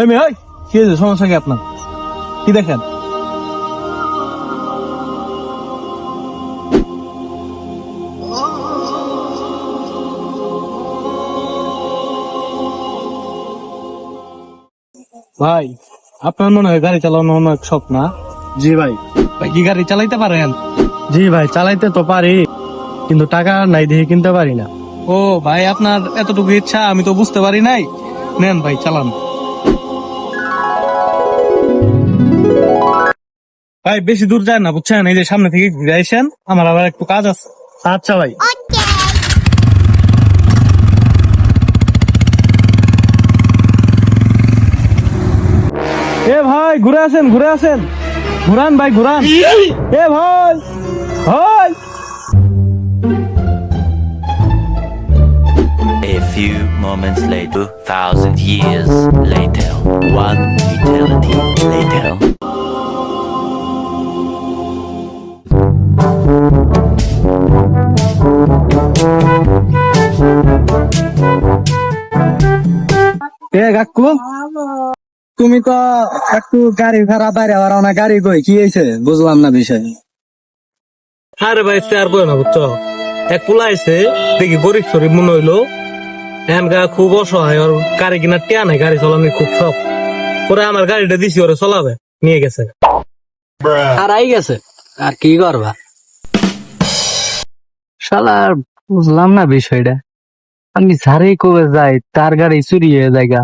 এই মেয়ে ওই কি হয়েছে? সমস্যা কি আপনার। কি দেখেন? ভাই আপনার মনে হয় গাড়ি চালানো অনেক শখ না জি ভাই। ভাই কি গাড়ি চালাইতে পারেন? জি ভাই চালাইতে তো পারি কিন্তু টাকা নাই দিয়ে কিনতে পারি না। ও ভাই আপনার এতটুকু ইচ্ছা আমি তো বুঝতে পারি নাই। নেন ভাই চালান। ভাই বেশি দূর যায় না বুঝছেন? এই যে সামনে থেকে ঘুরে আইসেন আমার আবার একটু কাজ আছে। আচ্ছা ভাই। এ ভাই ঘুরে আসেন ঘুরে আসেন। ঘুরান ভাই ঘুরান। এ ভাই ভাই। A few moments later, thousand years later, এ কাকু? তুমি তো একটু গাড়ি ভাড়া বাইরে ভাড়া না গাড়ি কই কি হয়েছে? বুঝলাম না বিষয়। আরে ভাই আর বই না বুঝছ? এক পোলা আইছে দেখি গরিব শরীফ মনে হইল। এমকা খুব অসহায় ওর গাড়ি কিনার টিয়া নাই গাড়ি চালানোর খুব শখ। পরে আমার গাড়িটা দিছি ওরে চলাবে নিয়ে গেছে। আর আই গেছে আর কি করবা? শালা বুঝলাম না বিষয়টা। আমি ঝাড়েই কবে যাই? তার গাড়ি চুরি হয়ে জায়গা